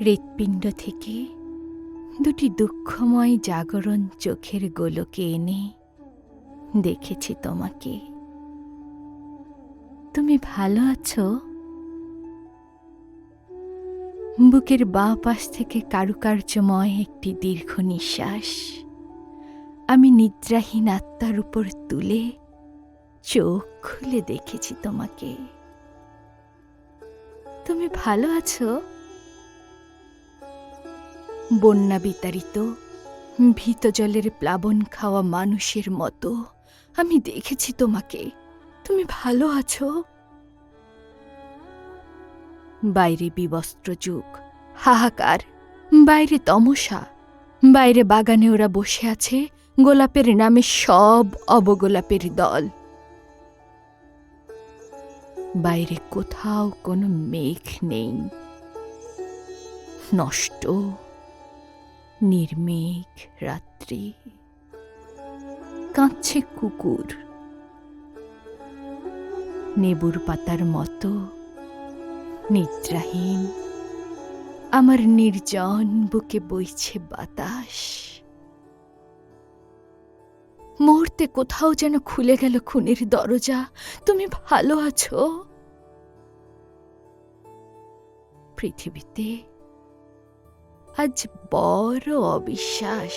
হৃৎপিণ্ড থেকে দুটি দুঃখময় জাগরণ চোখের গোলকে এনে দেখেছি তোমাকে। তুমি ভালো আছো? বুকের বাঁ পাশ থেকে কারুকার্যময় একটি দীর্ঘ নিঃশ্বাস। আমি নিদ্রাহীন আত্মার উপর তুলে চোখ খুলে দেখেছি তোমাকে। তুমি ভালো আছো? বন্যা বিতাড়িত, ভীত জলের প্লাবন খাওয়া মানুষের মতো। আমি দেখেছি তোমাকে। তুমি ভালো আছো? বাইরে বিবস্ত্র যুগ, হাহাকার, বাইরে তমসা, বাইরে বাগানে ওরা বসে আছে, গোলাপের নামে সব অবগোলাপের দল। বাইরে কোথাও কোনো মেঘ নেই। নষ্ট। নির্মেঘ রাত্রি। কাঁদছে কুকুর। নেবুর পাতার মতো, নিদ্রাহীন। আমার নির্জন বুকে বইছে বাতাস। মুহূর্তে কোথাও যেন খুলে গেল খুনের দরজা। তুমি ভালো আছো? পৃথিবীতে আজ বড় অবিশ্বাস।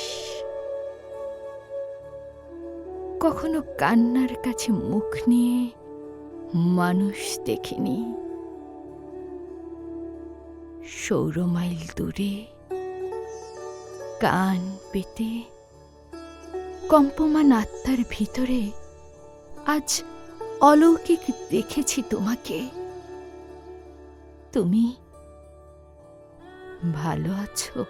কখনো কান্নার কাছে মুখ নিয়ে মানুষ দেখিনি। সৌর মাইল দূরে কান পেতে কম্পমান আত্মার ভিতরে আজ অলৌকিক দেখেছি তোমাকে। তুমি ভালো আছো?